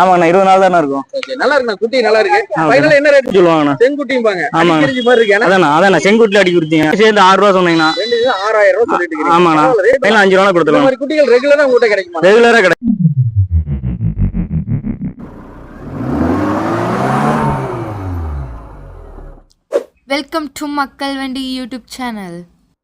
ஆமாங்கண்ணா இருபது நாள் தானே இருக்கும். நல்லா இருக்குண்ணா குட்டி நல்லா இருக்கு. ஃபைனல் என்ன ரேட் சொல்லுவாங்கண்ணா. செங்குட்டியும் பாங்க ஆமாங்க. அடிக்கரிஞ்சி மாதிரி இருக்கு ஏன்னா? அதாண்ணா அதாண்ணா செங்குட்டில் அடி கொடுத்தீங்க. சேர்ந்து ஆறு ரூபா சொன்னீங்கன்னா. ரெண்டு ஆறாயிரம் ரூபாய் சொல்லிட்டு ஆமாண்ணா. ஃபைனல் அஞ்சு ரூபா இந்த கொடுத்துருவாங்க மாதிரி குட்டிகள் ரெகுலரா உங்ககிட்ட கிடைக்குமா? ரெகுலராக கிடைக்கும் வெல்கம் டு மக்கள் வண்டி யூடியூப் சேனல்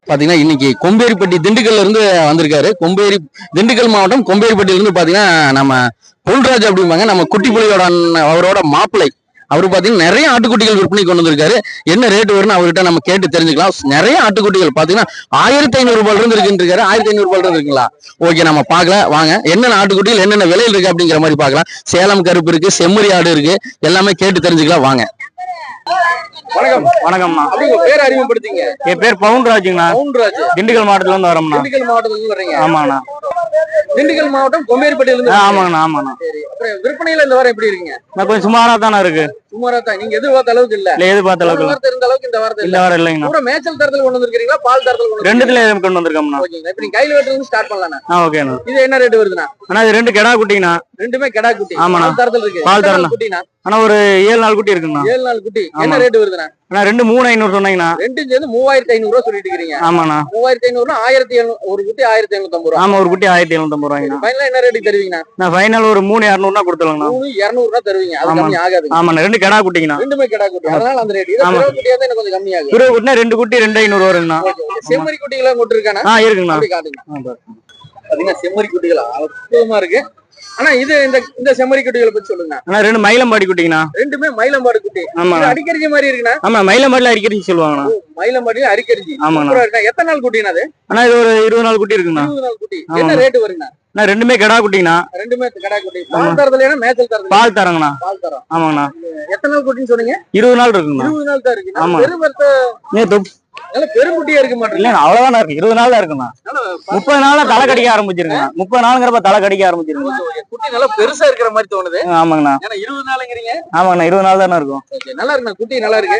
பாத்தீங்கன்னா இன்னைக்கு கொம்பேரிப்பட்டி திண்டுக்கல்ல இருந்து வந்திருக்காரு. கொம்பேரி திண்டுக்கல் மாவட்டம் கொம்பேரிப்பட்டியில இருந்து பாத்தீங்கன்னா நம்ம பொன்ராஜ் அப்படிம்பாங்க. நம்ம குட்டி அண்ணன், அவரோட மாப்பிள்ளை. அவர் பார்த்தீங்கன்னா நிறைய ஆட்டுக்குட்டிகள் விற்பனை கொண்டு வந்திருக்காரு. என்ன ரேட் வரும்னு அவர்கிட்ட நம்ம கேட்டு தெரிஞ்சுக்கலாம். நிறைய ஆட்டுக்குட்டிகள் பார்த்தீங்கன்னா ஆயிரத்தி ஐநூறு ரூபாயில இருந்து இருக்குன்றிருக்காரு. ஆயிரத்தி ஐநூறு ரூபாயில இருந்து இருக்குங்களா? ஓகே நம்ம பார்க்கல. வாங்க. என்னென்ன ஆட்டுக்குட்டிகள் என்னென்ன விலையில் இருக்கு அப்படிங்கிற மாதிரி பார்க்கலாம். சேலம் கருப்பு இருக்கு செம்மறி ஆடு இருக்கு. எல்லாமே கேட்டு தெரிஞ்சுக்கலாம். வாங்க. வணக்கம். அப்படி உங்க பேர் அறிமுகப்படுத்திங்க என் பேர் பவுன்ராஜுங்கண்ணா. பவுன்ராஜ். திண்டுக்கல் மாவட்டத்துல இருந்து வரோம்ண்ணா. திண்டுக்கல் மாவட்டத்துல இருந்து வர்றீங்க. ஆமாங்கண்ணா திண்டுக்கல் மாவட்டம் கொம்பேரிப்பட்டியில இருந்து ஆமாங்கண்ணா ஆமாண்ணா. சரி அப்புறம் விற்பனையில இந்த வாரம் எப்படி இருக்கீங்க? நான் கொஞ்சம் சுமாரா தானே இருக்கு. சுமாரா தான் நீங்க எதிர்பார்த்த அளவுக்கு இல்ல. இல்லை எதிர்பார்த்த போன அளவுக்கு இல்ல. வாரத்தை இருந்த அளவுக்கு இந்த வாரத்தை இந்த இல்ல. வாரம் இல்லைங்கண்ணா. பூரா மேய்ச்சல் தரத்துல கொண்டு வந்திருக்கீங்களா? பால் தரத்துல கொண்டு ரெண்டுத்துல எதுவும் கொண்டு வந்திருக்கோம்ண்ணா. ஓகேங்க இப்ப நீங்க கையில வெட்டுறது இருந்து ஸ்டார்ட் பண்ணலாம் ஆ ஓகேண்ணா. இது என்ன ரேட் வருதுண்ணா? அண்ணா இது ரெண்டு கெடா குட்டிங்கண்ணா. ரெண்டுமே கடா குட்டி. ஆமாண்ணா. பால் தரத்துல இருக்கு. பால் எத்தனை தரம் நாள் குட்டிண்ணா? அண்ணா ஒரு ஏழு நாள் குட்டி இருக்குங்கண்ணா. ஏழு நாள் குட்டி. என்ன ஆமா. ரேட் வருதுண்ணா? அண்ணா ரெண்டு மூணு ஐநூறு சொன்னீங்கண்ணா. ரெண்டு சேர்ந்து மூவாயிரத்தி ஐநூறு ரூபா சொல்லிட்டு இருக்கீங்க ஆமாண்ணா. மூவாயிரத்தி ஐநூறுனா ஆயிரத்தி எழுநூறு ஒரு குட்டி ஆயிரத்தி எழுநூத்தி ஐம்பது ரூபா. ஆமா ஒரு குட்டி ஆயிரத்தி எழுநூத்தம்பது ஃபைனலா என்ன ரேட்டுக்கு தருவீங்கண்ணா? நான் ஃபைனல் ஒரு மூணு இரநூறுனா கொடுத்துருங்கண்ணா மூணு இருநூறு ரூபா தருவீங்க. அது ஆமா. கம்மி ஆகாது ஆமாண்ணா. ரெண்டு கெடா குட்டிங்கண்ணா. ரெண்டுமே கடா குட்டி. அதனால அந்த ரேட் இது குட்டியா தான் எனக்கு கொஞ்சம் கம்மியாகும். இருபது குட்டினா ரெண்டு குட்டி ரெண்டு ஐநூறு வருங்கண்ணா. செம்மறி குட்டிகளா கொண்டு இருக்கானா ஆ இருக்குங்கண்ணா. பாத்தீங்கன்னா செம்மறி குட்டிகள் அற்புதமா இருக்கு. ஆனா இது இந்த இந்த செம்மறி குட்டிகளை பத்தி சொல்லுங்க. அண்ணா ரெண்டு மயிலம்பாடி குட்டிங்கண்ணா. ரெண்டுமே மயிலம்பாடு குட்டி. ஆமா அடிக்கரிஞ்ச மாதிரி இருக்குண்ணா? ஆமா மயிலம்பாடியில் அடிக்கடி சொல்லுவாங்கண்ணா. மயிலம்பாடி அரிக்கரிஞ்சி ஆமாண்ணா. எத்தனை நாள் குட்டினா அது? அண்ணா இது ஒரு இருபது நாள் குட்டி இருக்குண்ணா இருபது நாள் குட்டி. என்ன ரேட் வருங்கண்ணா? அண்ணா ரெண்டுமே கெடா குட்டிங்கண்ணா. ரெண்டுமே கடா குட்டி. பால் தரதுல மேய்ச்சல் தரதுல பால் தரங்கண்ணா. பால் தரம். ஆமாங்கண்ணா. எத்தனை நாள் குட்டின்னு சொன்னீங்க? இருபது நாள் இருக்குங்கண்ணா. இருபது நாள் தான் இருக்கு ஆமா. பெருங்குட்டியா இருக்க மாட்டேங்குது இல்லைண்ணா அவ்வளவுதாண்ணா இருக்கு. இருபது நாள் தான் இருக்குண்ணா முப்பது நாள்ல தலை கடிக்க ஆரம்பிச்சிருங்கண்ணா முப்பது நாளுங்கிறப்ப தலை கடிக்க ஆரம்பிச்சிருங்கண்ணா குட்டி நல்லா பெருசா இருக்கிற மாதிரி தோணுது. ஆமாங்கண்ணா. இருபது நாளுங்கிறீங்க. ஆமாங்கண்ணா இருபது நாள் தானே இருக்கும் நல்லா இருக்குண்ணா. குட்டி நல்லா இருக்கு.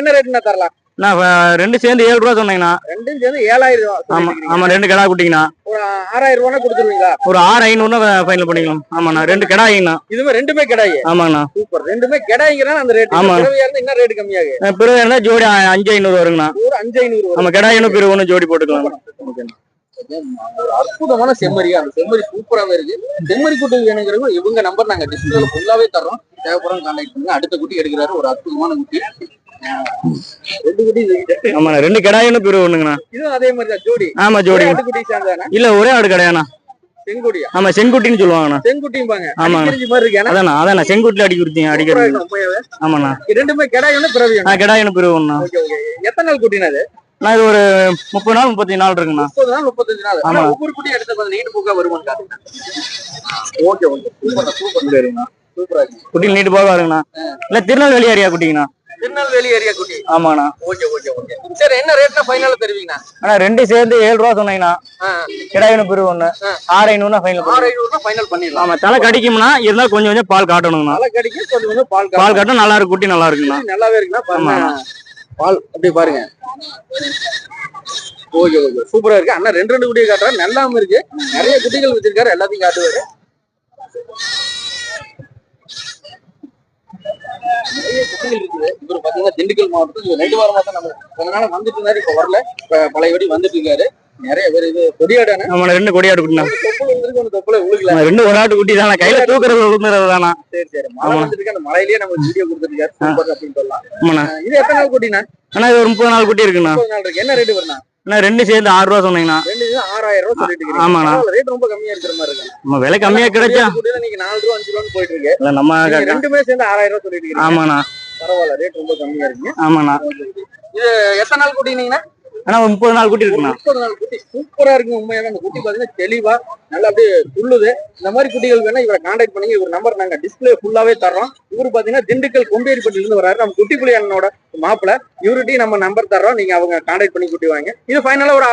என்ன ரேட்னா தரலாம்? நான் ரெண்டு சேர்ந்து ஏழு ரூபா சொன்னீங்கண்ணா. ரெண்டும் சேர்ந்து ஏழாயிரம் ரூபா ஆமா ஆமா ரெண்டு கெடா குட்டிங்கண்ணா. ஒரு ஆறாயிரம் ரூபா கொடுத்துருவீங்களா? ஒரு ஆறு ஐநூறுனா ஃபைனல் பண்ணிக்கலாம். ஆமாண்ணா ரெண்டு கெடாயிங்கண்ணா. இதுவே ரெண்டுமே கிடாயி? ஆமாங்கண்ணா. சூப்பர். ரெண்டுமே கிடாய்ங்கிறனால அந்த ரேட் ஆமா. என்ன ரேட் கம்மியாகு. அஹ் பிறகு இருந்தா ஜோடி அஞ்சு ஐநூறு வருங்கண்ணா. ஒரு அஞ்சு ஐநூறு நம்ம கெடாயினும் பிறகு ஒன்று ஜோடி போட்டுக்கலாம். ஒரு அற்புதமான செம்மறியா. அந்த செம்மறி சூப்பராவே இருக்கு. செம்மறி குட்டி வேணுங்கிறது இவங்க நம்பர் நாங்க டிஸ்பிளேல ஃபுல்லாவே தர்றோம். தேவைப்படும் கான்டாக்ட் பண்ணுங்க. அடுத்த குட்டி எடுக்கிறாரு. ஒரு அற்புதமான குட்டி. ஆமாண்ணா ரெண்டு கெடாயினும் பிறகு ஒண்ணுங்கண்ணா. இதுவும் அதே மாதிரி தான் ஜோடி. ஆமா ஜோடி. குட்டி இல்ல ஒரே ஆடு கடையாண்ணா. செங்குடியா ஆமா செங்குட்டின்னு சொல்லுவாங்கண்ணா. செங்குட்டியும் பாங்க ஆமாங்க. அடிக்கரிஞ்சி மாதிரி இருக்கு ஏன்னா அதாண்ணா அதாண்ணா செங்குட்டில அடி கொடுத்தீங்க அடிக்கிறது. ஆமாண்ணா. ரெண்டுமே கிடாய் ஒண்ணு பிறவி ஒண்ணு. நான் கெடாயினும் பிறகு ஒண்ணா ஓகே ஓகே எத்தனை நாள் குட்டினா அது நான் இது ஒரு முப்பது நாள் முப்பத்தஞ்சு நாள் இருக்குண்ணா முப்பது நாள் முப்பத்தஞ்சு நாள். ஆமா. ஒவ்வொரு குட்டியும் எடுத்து கொஞ்சம் நீட்டு பூக்கா வருமான்னு காட்டுங்க. Okay okay. சூப்பர் சூப்பர் சூப்பரா இருக்கு. குட்டி நீட்டு போக வருங்கண்ணா. இல்ல திருநெல்வேலி ஏரியா குட்டிங்கண்ணா. திருநெல்வேலி ஏரியா குட்டி? ஆமாண்ணா. Okay okay okay. சரி என்ன ரேட்னா ஃபைனலா தருவீங்கண்ணா? ஆனா ரெண்டு சேர்ந்து ஏழு ரூபா சொன்னீங்கண்ணா. ஆ, கெடாயினும் பிறகு ஒண்ணு. ஆறு ஐநூறுனா ஃபைனல் ஆறு ஐநூறுனா ஃபைனல் பண்ணிடலாம். ஆமா தலை கடிக்கும்னா இருந்தாலும் கொஞ்சம் கொஞ்சம் பால் காட்டணுங்கண்ணா. நல்லா கிடைக்கும் கொஞ்சம் கொஞ்சம் பால் பால் காட்டும் நல்லா இருக்கு குட்டி நல்லா இருக்குண்ணா நல்லாவே இருக்குண்ணா பாருங்க. பால் அப்படி பாருங்க. Okay okay. சூப்பரா இருக்கு. அண்ணா ரெண்டு ரெண்டு குட்டியை காட்டுறாரு. நல்லாம இருக்கு. நிறைய குட்டிகள் வச்சிருக்காரு. எல்லாத்தையும் காட்டுவாரு. நிறைய குட்டிகள் இருக்குது. இவர் பாத்தீங்கன்னா திண்டுக்கல் மாவட்டத்தில் ரெண்டு வாரமா தான் நம்ம கொஞ்ச நாள் வந்துட்டு இருந்தாரு இப்ப வரல. இப்ப பழையபடி வந்துட்டு இருக்காரு. நிறைய பேர் இது கொடியாடான? ஆமாண்ணா ரெண்டு கொடியாடு குட்டிண்ணா. தொப்புல விழுகல ரெண்டு ஆட்டு குட்டி தானே. கையில தூக்குறது விழுந்துறது தானா சரி சரி. மழை வந்துட்டு அந்த மழையிலேயே நம்ம வீடியோ கொடுத்துருக்காரு. அப்படின்னு சொல்லலாம். இது எத்தனை நாள் குட்டினா அண்ணா இது ஒரு முப்பது நாள் குட்டி இருக்குண்ணா. இருக்கு. என்ன ரேட் வருண்ணா? அண்ணா ரெண்டு சேர்ந்து ஆறு ரூபா சொன்னீங்கண்ணா. ரெண்டு ஆறாயிரம் ரூபாய் சொல்லிட்டு ஆமாண்ணா. ரேட் ரொம்ப கம்மியா இருக்கிற மாதிரி இருக்கு. நம்ம விலை கம்மியா கிடைச்சா. நீங்க நாலு ரூபா அஞ்சு ரூபான்னு போயிட்டு இருக்கு இல்ல நம்ம ரெண்டுமே சேர்ந்து ஆறாயிரம் ரூபாய் சொல்லிட்டு ஆமாண்ணா. பரவாயில்ல ரேட் ரொம்ப கம்மியா இருக்குங்க. ஆமாண்ணா. இது எத்தனை நாள் குட்டினீங்கன்னா ஒரு முப்பது நாள் குட்டி இருக்குண்ணா முப்பது நாள் குட்டி சூப்பரா இருக்கு உண்மையாவே. அந்த குட்டி பாத்தீங்கன்னா தெளிவா நல்லா அப்படியே துள்ளுது. இந்த மாதிரி குட்டிகள் வேணா இவரை கான்டாக்ட் பண்ணி இவர் நம்பர் நாங்க டிஸ்பிளே ஃபுல்லாவே தர்றோம். இவரு பாத்தீங்கன்னா திண்டுக்கல் கொம்பேரிப்பட்டில இருந்து வராரு நம்ம குட்டி புலி அண்ணனோட மாப்பிள. இவர்கிட்டயும் நம்ம நம்பர் தர்றோம். நீங்க அவங்க கான்டாக்ட் பண்ணி குட்டி வாங்க. இது ஃபைனலா ஒரு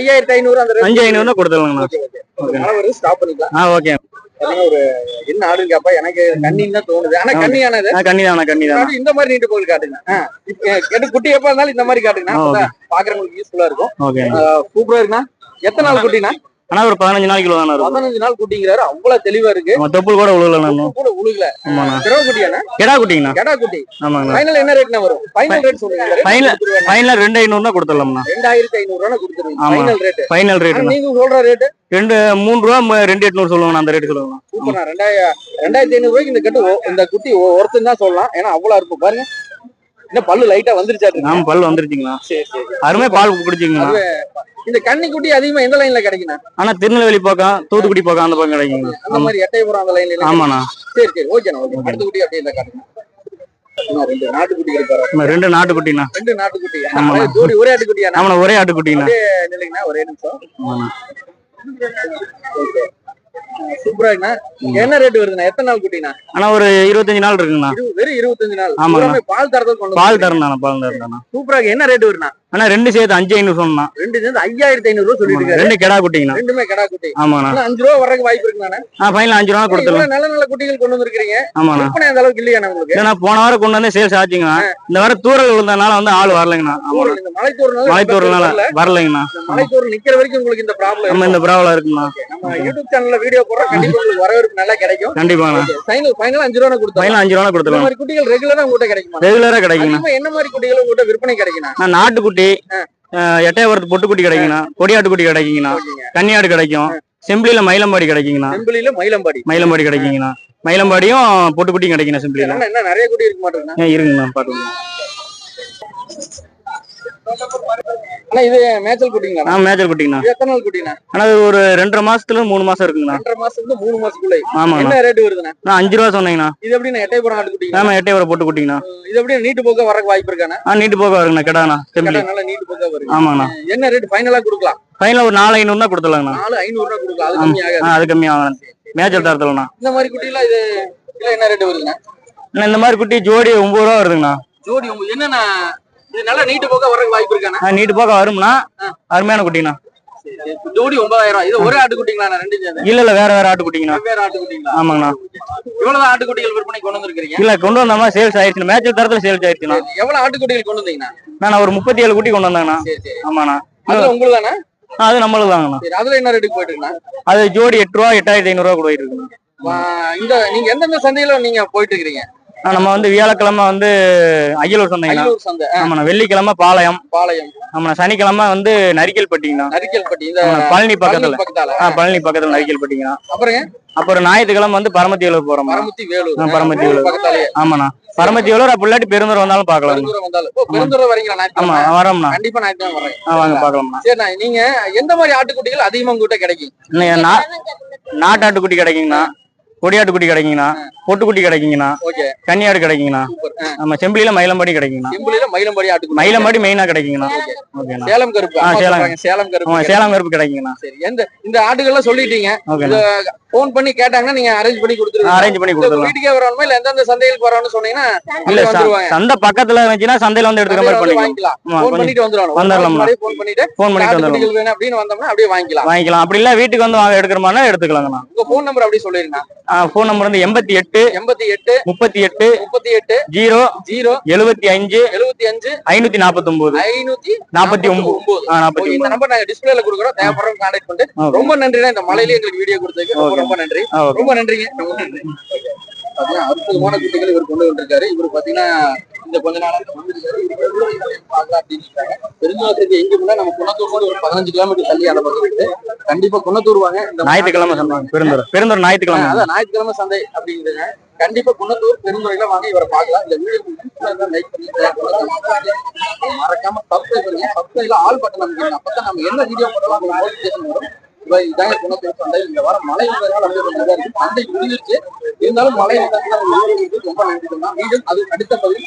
ஐயாயிரத்தி ஐநூறு அந்த. அஞ்சு ஐநூறுனா வருது ஸ்டாப் பண்ணிக்கலாம். ஓகே. ஒரு என்ன ஆடுன்னு கேப்பா எனக்கு கண்ணின்னு தான் தோணுது. ஆனா கண்ணியானது ஆ கன்னிதானா கன்னிதானா இந்த மாதிரி நீட்டு போய் காட்டுங்க. கேட்டு குட்டி எப்ப இருந்தாலும் இந்த மாதிரி காட்டுங்க. பாக்குறவங்களுக்கு யூஸ்ஃபுல்லா இருக்கும். சூப்பரா இருக்குண்ணா. எத்தனை நாள் குட்டினா ஆனா ஒரு பதினஞ்சு நாள் கிலோ தானே இருக்கும். பதினஞ்சு நாள் குட்டிங்கிறாரு. அவ்வளவு தெளிவா இருக்கு. நம்ம தொப்புள் கூட உழுகல கூட உழுகல. ஆமாண்ணா. திரவ குட்டியாண்ணா கெடா குட்டிங்கண்ணா. கெடா குட்டி ஆமாங்கண்ணா. ஃபைனல் என்ன ரேட்னா வரும்? ஃபைனல் ரேட் சொல்லுங்க Final- ஃபைனல் ரெண்டு ஐநூறு தான் கொடுத்துடலாம்ண்ணா. ரெண்டாயிரத்தி ஐநூறு ரூபா கொடுத்துருங்க ஆமா. ஃபைனல் ரேட் ஃபைனல் ரேட்டுண்ணா நீங்க சொல்ற ரேட் ரெண்டு மூணு ரூபா ரெண்டு எட்நூறு சொல்லுவாங்க அந்த ரேட்டு சொல்லுவாங்க ரெண்டாயிரம் ரெண்டாயிரத்தி ஐநூறு ரூபாய்க்கு இந்த கட்டு இந்த குட்டி ஒருத்தன் தான் சொல்லலாம். ஏன்னா அவ்வளவு இருக்கும் பாருங்க. இன்னும் பல்லு லைட்டா வந்துருச்சாட்டு ஆமா பல் வந்துருச்சுங்களா சரி சரி அருமையா பால் குடிச்சிங்களா இந்த கன்னி குட்டி அதிகமா எந்த லைன்ல கிடைக்குண்ணா? ஆனா திருநெல்வேலி பக்கம் தூத்துக்குடி பக்கம் அந்த பக்கம் கிடைக்குங்க. அந்த மாதிரி எட்டயபுரம் அந்த லைன்ல ஆமாண்ணா. சரி சரி ஓகேண்ணா ஓகே. அடுத்த குட்டி அப்படியே இந்த காட்டுங்க. ரெண்டு நாட்டுக்குட்டி இருப்பாரு ரெண்டு நாட்டுக்குட்டிண்ணா. ரெண்டு நாட்டுக்குட்டி. ஆமா. ஜோடி ஒரே ஆட்டுக்குட்டியா ஆமாண்ணா ஒரே ஆட்டுக்குட்டிண்ணா. ஒரே நிமிஷம். ஆமாண்ணா. சூப்பரா இருக்குண்ணா என்ன ரேட் வருதுண்ணா? எத்தனை நாள் குட்டிண்ணா ஆனா ஒரு இருபத்தஞ்சு நாள் இருக்குங்கண்ணா. இரு- வெறும் இருபத்தஞ்சு நாள். ஆமாங்க. பால் தரத்தை கொண்டு பால் பால் தரேன் சூப்பரா இருக்கு என்ன ரேட் வருண்ணா ஆனா ரெண்டு சேர்த்து அஞ்சு ஐநூறு சொன்னா ரெண்டு சேர்ந்து ஐயாயிரத்தி ஐநூறு ரூபா சொல்லிட்டு ரெண்டு கெடா குட்டிங்கண்ணா. ரெண்டுமே கடா குட்டி. ஆனா அஞ்சு ரூபா வர்றதுக்கு வாய்ப்பு இருக்குண்ணா ஆ ஃபைனல் அஞ்சு ரூபா கொடுத்துடலாம். நல்ல நல்ல குட்டிகள் கொண்டு வந்திருக்கீங்க ஆமாண்ணா அந்த அளவுக்கு இல்லையா உங்களுக்கு? ஏன்னா போன வாரம் கொண்டு வந்து சேல்ஸ் ஆச்சுங்கண்ணா. இந்த வாரம் தூரல் விழுந்ததுனால வந்து ஆள் வரலைங்கண்ணா. மலைத்தூர்னால மலைத்தூர்னால வரலைங்கண்ணா. மலைத்தூர் நிக்கிற வரைக்கும் உங்களுக்கு இந்த ப்ராப்ளம் இந்த ப்ராப்ளம் இருக்குண்ணா யூடியூப் சேனல்ல வீடியோ போடுறோம் கண்டிப்பா உங்களுக்கு வரவேற்பு நல்லா கிடைக்கும். கண்டிப்பாங்கண்ணா ஃபைனல் ஃபைனல் அஞ்சு ரூபா கொடுத்தோம் ஃபைனல் அஞ்சு ரூபா இந்த கொடுத்துடலாம் மாதிரி குட்டிகள் ரெகுலரா உங்ககிட்ட கிடைக்குமா? ரெகுலரா அதிகமா என்ன மாதிரி குட்டிகள் உங்ககிட்ட விற்பனை கிடைக்குண்ணா நான் நாட்டுக்குட்டி எட்டையபுரத்து பொட்டுக்குட்டி கிடைக்குங்கண்ணா. கொடியாட்டுக்குட்டி கிடைக்குங்கண்ணா. கன்னியாடு கிடைக்கும். செம்பிளியில மயிலம்பாடி கிடைக்குங்கண்ணா. செம்பிலில மயிலம்பாடி. மயிலம்பாடி கிடைக்குங்கண்ணா. மயிலம்பாடியும் பொட்டுக்குட்டியும் கிடைக்குண்ணா செம்பிளியில என்ன நிறைய குட்டி இருக்க மாட்டேங்குண்ணா ஏன் இருங்கண்ணா பாத்துக்கோங்க. ஆனா இது மேய்ச்சல் குட்டிங்களா ஆ மேஜர் குட்டிங்கண்ணா. எத்தனை நாள் ஆனா அது ஒரு ரெண்டரை மாசத்துல மூணு மாசம் இருக்குங்கண்ணா. ரெண்டரை மாசத்துல மூணு மாசத்துக்குள்ள. ஆமாங்கண்ணா. என்ன ரேட் வருதுண்ணா? நான் அஞ்சு ரூபா சொன்னீங்கண்ணா. இது எப்படி எட்டைபுரம் ஆட்டு குட்டிங்க ஆமா எட்டையபுரம் பொட்டுக்குட்டிங்கண்ணா இது எப்படி நீட்டு போக்க வரக்கு வாய்ப்பு இருக்காண்ணா? ஆ நீட்டு போக வருங்கண்ணா கெடாண்ணா செம்பிளி நல்லா நீட்டு போக்க வருது. ஆமாண்ணா என்ன ரேட் ஃபைனலா கொடுக்கலாம். ஃபைனல் ஒரு நாலு ஐநூறு தான் கொடுத்துடலாங்கண்ணா. நாலு ஐநூறு ரூபா கொடுக்கலாம். அது ஆமா. கம்மி ஆகாது. அது கம்மியாகலாம் மேஜர் தரத்துலண்ணா. இந்த மாதிரி குட்டிலாம் இது என்ன ரேட் வருதுண்ணா? அண்ணா, இந்த மாதிரி குட்டி ஜோடி ஒன்பது ரூபா வருதுங்கண்ணா. ஜோடி உங்களுக்கு என்னண்ணா இது நல்லா நீட்டு போக்க வரக்கு வாய்ப்பு இருக்காண்ணா? ஆ நீட்டு போக வரும்னா அருமையான குட்டிங்கண்ணா ஜோடி ஒன்பதாயிரம் இது ஒரே ஆட்டுக்குட்டிங்களா ரெண்டு இல்ல இல்ல வேற வேற ஆட்டு குட்டிங்கண்ணா. வெவ்வேறு ஆட்டுக்குட்டிங்களா ஆமாங்கண்ணா. இவ்வளவுதான் ஆட்டுக்குட்டிகள் விற்பனை கொண்டு வந்திருக்கீங்க இல்ல கொண்டு வந்தோமா சேல்ஸ் ஆயிடுச்சு மேட்ச் தரத்துல சேல்ஸ் ஆயிடுச்சுண்ணா. எவ்வளவு ஆட்டுக்குட்டிகள் கொண்டு வந்தீங்கண்ணா? நான் ஒரு முப்பத்தி ஏழு குட்டி கொண்டு வந்தாங்கண்ணா. ஆமாண்ணா. அதுல உங்களுக்கு தானே ஆ, அது நம்மளுக்கு தாங்கண்ணா சரி அதுல என்ன ரேட்டுக்கு போயிட்டு அது ஜோடி எட்டு ரூபா எட்டாயிரத்தி ஐநூறு ரூபா கூட இருக்குண்ணா இந்த நீங்க எந்தெந்த சந்தையில நீங்க போயிட்டு இருக்கிறீங்க ஆ, நம்ம வந்து வியாழக்கிழமை வந்து அய்யலூர் சொன்னீங்கண்ணா அரியலூர் சந்தை ஆ, ஆமாண்ணா வெள்ளிக்கிழமை பாளையம். பாளையம். ஆமாண்ணா சனிக்கிழமை வந்து நரிக்கல்பட்டி இந்த ஆமாண்ணா, பழனி பக்கத்துல பழனி பக்கத்தால. ஆ பழனி பக்கத்துல நரிக்கல்பட்டிங்கண்ணா. அப்புறங்க? அப்புறம் ஞாயிற்றுக்கிழமை வந்து பரமத்தியூர் போறோம் பரமத்தி வேலூர் ஆ, பரமத்தி வேலூர். பக்கத்தாலே ஆமாண்ணா பரமத்தியூர் அப்படி இல்லாட்டி பெருந்தூர் வந்தாலும் பார்க்கலாம் பெருந்துறை வந்தாலும். ஓ பெருந்துறை வரீங்களா? ஆமா ஞாயிற்றுக்கிழமை வரோம்ண்ணா. கண்டிப்பா ஞாயிற்றுக்கிழமை வரேன். ஆ வாங்க பார்க்கலாம்ண்ணா சரிண்ணா நீங்க எந்த மாதிரி ஆட்டுக்குட்டிகள் அதிகமா உங்ககிட்ட கிடைக்கும்? இன்னைக்கு நா நாட்டாட்டுக்குட்டி கிடைக்குங்கண்ணா. கொடியாட்டுக்குட்டி கிடைக்குங்கண்ணா பொட்டுக்குட்டி கிடைக்குங்கண்ணா கன்னியாடு கிடைக்குங்கண்ணா நம்ம செம்பிலியில மயிலம்பாடி கிடைக்குங்கண்ணா. செம்புலியில மயிலம்பாடி ஆட்டுக்குட்டி. மயிலம்பாடி மெயினா கிடைக்குங்கண்ணா. ஓகேண்ணா. சேலம் கருப்பு. சேலம். சேலம் கருப்பு சேலம் கருப்பு கிடைக்குங்கண்ணா. சரி எந்த இந்த ஆட்டுகள்லாம் சொல்லிட்டீங்க. போன் பண்ணி கேட்டாங்கன்னா நீங்க அரேஞ்ச் பண்ணி கொடுத்துருவீங்க. அரேஞ்ச் பண்ணி கொடுத்துடலாம். வீட்டுக்கே வரணுமா இல்ல எந்தெந்த சந்தைகளுக்கு வரணும்னு சொன்னீங்கன்னா இல்ல வந்துருவாங்க. சந்தை பக்கத்துல இருந்துச்சுன்னா சந்தையில வந்து எடுத்துக்கிற மாதிரி பண்ணிக்கலாம். போன் பண்ணிட்டு வந்துருவாங்க வந்துடலாம்ண்ணா. போன் பண்ணிட்டு ஃபோன் பண்ணிட்டு வந்துடலாம் வேணும் அப்படின்னு வந்தோம்னா அப்படியே வாங்கிக்கலாம். வாங்கிக்கலாம். அப்படி இல்ல வீட்டுக்கு வந்து வாங்க எடுக்கிற மாதிரி எடுத்துக்கலாங்கண்ணா. உங்க போன் நம்பர் அப்படியே சொல்லிருங்க. ஃபோன் நம்பர் வந்து எண்பத்தி எட்டு எண்பத்தி எட்டு முப்பத்தி எட்டு முப்பத்தி எட்டு ஜீரோ ஜீரோ எழுபத்தி அஞ்சு எழுபத்தி அஞ்சு ஐநூத்தி நாற்பத்தி ஒன்பது ஐநூத்தி நாற்பத்தி ஒன்பது இந்த நம்பர் நாங்க டிஸ்பிளேல கொடுக்குறோம். தேவைப்படுறவங்க கான்டாக்ட் பண்ணிட்டு. ரொம்ப நன்றிண்ணா. இந்த மலையில எங்களுக்கு வீடியோ கொடுத்ததுக்கு ரொம்ப நன்றி. ரொம்ப நன்றிங்க. ரொம்ப நன்றி. பாத்தீங்கன்னா அற்புதமான குட்டிகள் இவர் கொண்டு வந்திருக்காரு. இவர் பாத்தீங்கன்னா இந்த கொஞ்ச நாளா. பெருஞ்சாலத்துக்கு எங்க போனா நம்ம குணத்தூர் கூட ஒரு பதினஞ்சு கிலோமீட்டர் தள்ளி அந்த பக்கம் இருக்கு கண்டிப்பா குணத்தூர் வாங்க. இந்த ஞாயிற்றுக்கிழமை சந்தை. பெருந்தூர் பெருந்தூர் ஞாயிற்றுக்கிழமை. அதான் ஞாயிற்றுக்கிழமை சந்தை அப்படிங்கிறதுங்க. கண்டிப்பா குன்னத்தூர் பெருந்துறையில வாங்க இவரை பார்க்கலாம். இந்த வீடியோ லைக் பண்ணி. மறக்காம சப்ஸ்கிரைப் பண்ணுங்க. சப்ஸ்கிரைப்ல ஆல் பட்டன் அமைக்கணும். அப்பதான் நம்ம என்ன வீடியோ போடலாம் நோட்டிபிகேஷன் வரும். இதாங்க குணத்தூர் சந்தை இந்த வாரம் மழை வந்ததுனால அப்படியே சந்தை முடிஞ்சிருச்சு. இருந்தாலும் மழை வந்ததுனால ரொம்ப நன்றி தான் மீண்டும் அது அடுத்த பகுதி